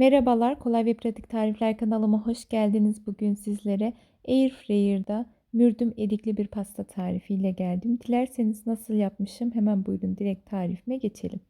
Merhabalar, kolay ve pratik tarifler kanalıma hoş geldiniz. Bugün sizlere Airfryer'da mürdüm erikli bir pasta tarifiyle geldim. Dilerseniz nasıl yapmışım hemen buyurun direkt tarifime geçelim.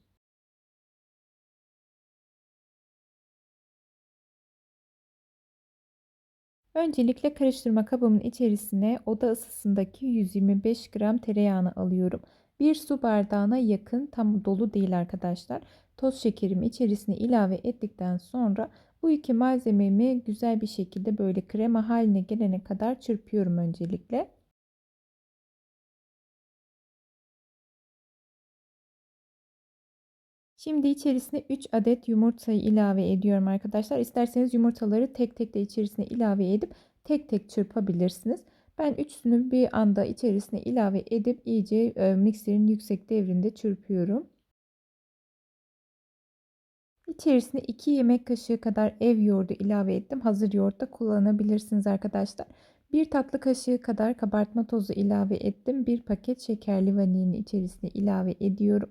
Öncelikle karıştırma kabımın içerisine oda ısısındaki 125 gram tereyağını alıyorum. Bir su bardağına yakın tam dolu değil arkadaşlar. Toz şekerimi içerisine ilave ettikten sonra bu iki malzememi güzel bir şekilde böyle krema haline gelene kadar çırpıyorum öncelikle. Şimdi içerisine 3 adet yumurtayı ilave ediyorum arkadaşlar. İsterseniz yumurtaları tek tek de içerisine ilave edip tek tek çırpabilirsiniz. Ben üçünü bir anda içerisine ilave edip iyice e, mikserin yüksek devrinde çırpıyorum. İçerisine 2 yemek kaşığı kadar ev yoğurdu ilave ettim. Hazır yoğurt da kullanabilirsiniz arkadaşlar. 1 tatlı kaşığı kadar kabartma tozu ilave ettim. 1 paket şekerli vanilini içerisine ilave ediyorum.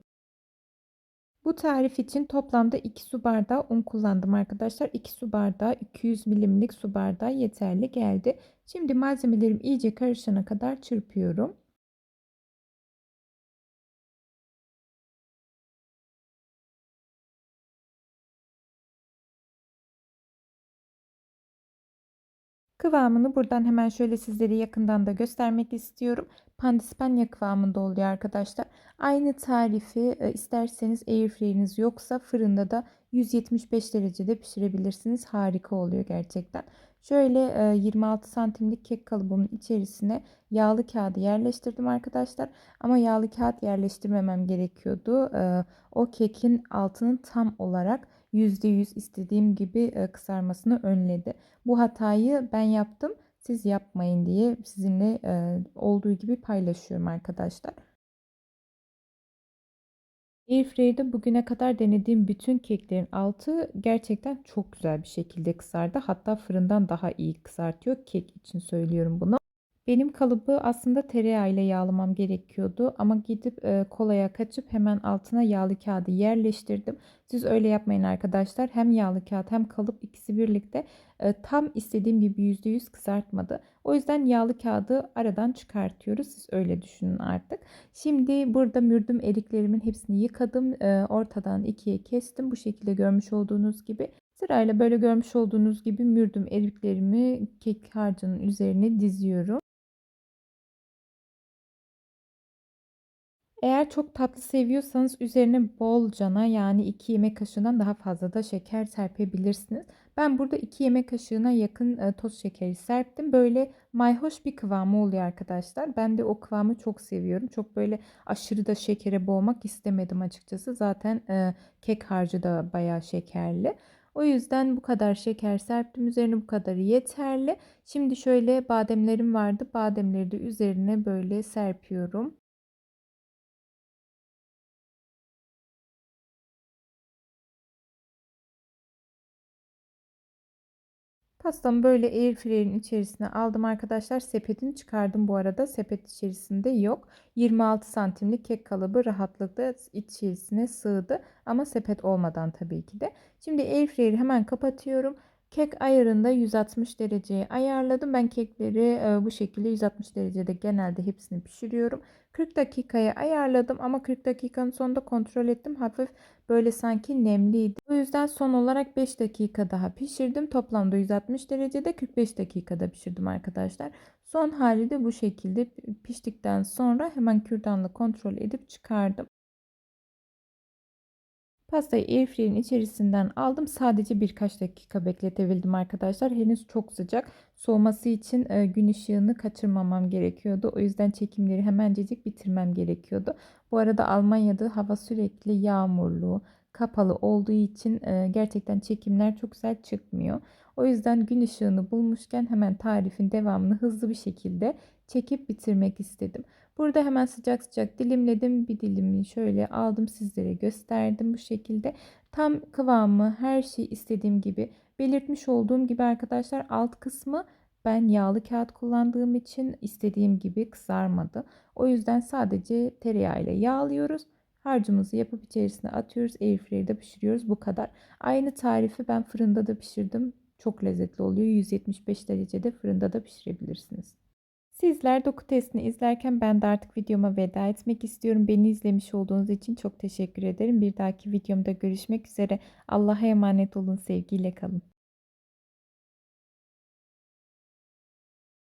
Bu tarif için toplamda 2 su bardağı un kullandım arkadaşlar. 2 su bardağı 200 milimlik su bardağı yeterli geldi. Şimdi malzemelerim iyice karışana kadar çırpıyorum. Kıvamını buradan hemen şöyle sizlere yakından da göstermek istiyorum. Pandispanya kıvamında oluyor arkadaşlar. Aynı tarifi e, isterseniz airfryer'iniz yoksa fırında da 175 derecede pişirebilirsiniz. Harika oluyor gerçekten. Şöyle 26 e, santimlik kek kalıbımın içerisine yağlı kağıdı yerleştirdim arkadaşlar. Ama yağlı kağıt yerleştirmemem gerekiyordu. E, o kekin altının tam olarak %100 istediğim gibi e, kızarmasını önledi. Bu hatayı ben yaptım. Siz yapmayın diye sizinle e, olduğu gibi paylaşıyorum arkadaşlar. Airfryer'de bugüne kadar denediğim bütün keklerin altı gerçekten çok güzel bir şekilde kızardı. Hatta fırından daha iyi kızartıyor. Kek için söylüyorum bunu. Benim kalıbı aslında tereyağı ile yağlamam gerekiyordu ama gidip e, kolaya kaçıp hemen altına yağlı kağıdı yerleştirdim. Siz öyle yapmayın arkadaşlar. Hem yağlı kağıt hem kalıp ikisi birlikte e, tam istediğim gibi %100 kızartmadı. O yüzden yağlı kağıdı aradan çıkartıyoruz. Siz öyle düşünün artık. Şimdi burada mürdüm eriklerimin hepsini yıkadım. E, ortadan ikiye kestim. Bu şekilde görmüş olduğunuz gibi. Sırayla böyle görmüş olduğunuz gibi mürdüm eriklerimi kek harcının üzerine diziyorum. Eğer çok tatlı seviyorsanız üzerine bolcana yani 2 yemek kaşığından daha fazla da şeker serpebilirsiniz. Ben burada 2 yemek kaşığına yakın e, toz şekeri serptim. Böyle mayhoş bir kıvamı oluyor arkadaşlar. Ben de o kıvamı çok seviyorum. Çok böyle aşırı da şekere boğmak istemedim açıkçası. Zaten e, kek harcı da bayağı şekerli. O yüzden bu kadar şeker serptim. Üzerine bu kadarı yeterli. Şimdi şöyle bademlerim vardı. Bademleri de üzerine böyle serpiyorum. Pastamı böyle airfryer'in içerisine aldım arkadaşlar. Sepetini çıkardım bu arada. Sepet içerisinde yok. 26 santimlik kek kalıbı rahatlıkla içerisine sığdı. Ama sepet olmadan tabii ki de. Şimdi airfryer'i hemen kapatıyorum. Kek ayarında 160 dereceye ayarladım. Ben kekleri e, bu şekilde 160 derecede genelde hepsini pişiriyorum. 40 dakikaya ayarladım ama 40 dakikanın sonunda kontrol ettim. Hafif böyle sanki nemliydi. O yüzden son olarak 5 dakika daha pişirdim. Toplamda 160 derecede 45 dakikada pişirdim arkadaşlar. Son hali de bu şekilde piştikten sonra hemen kürdanla kontrol edip çıkardım. Pastayı airfryer'in içerisinden aldım. Sadece birkaç dakika bekletebildim arkadaşlar. Henüz çok sıcak. Soğuması için e, gün ışığını kaçırmamam gerekiyordu. O yüzden çekimleri hemencecik bitirmem gerekiyordu. Bu arada Almanya'da hava sürekli yağmurlu, kapalı olduğu için e, gerçekten çekimler çok güzel çıkmıyor. O yüzden gün ışığını bulmuşken hemen tarifin devamını hızlı bir şekilde çekip bitirmek istedim. Burada hemen sıcak sıcak dilimledim. Bir dilimi şöyle aldım sizlere gösterdim bu şekilde. Tam kıvamı her şey istediğim gibi belirtmiş olduğum gibi arkadaşlar alt kısmı ben yağlı kağıt kullandığım için istediğim gibi kızarmadı. O yüzden sadece tereyağı ile yağlıyoruz Harcımızı yapıp içerisine atıyoruz. Airfryer'da pişiriyoruz. Bu kadar. Aynı tarifi ben fırında da pişirdim. Çok lezzetli oluyor. 175 derecede fırında da pişirebilirsiniz. Sizler doku testini izlerken ben de artık videoma veda etmek istiyorum. Beni izlemiş olduğunuz için çok teşekkür ederim. Bir dahaki videomda görüşmek üzere. Allah'a emanet olun. Sevgiyle kalın.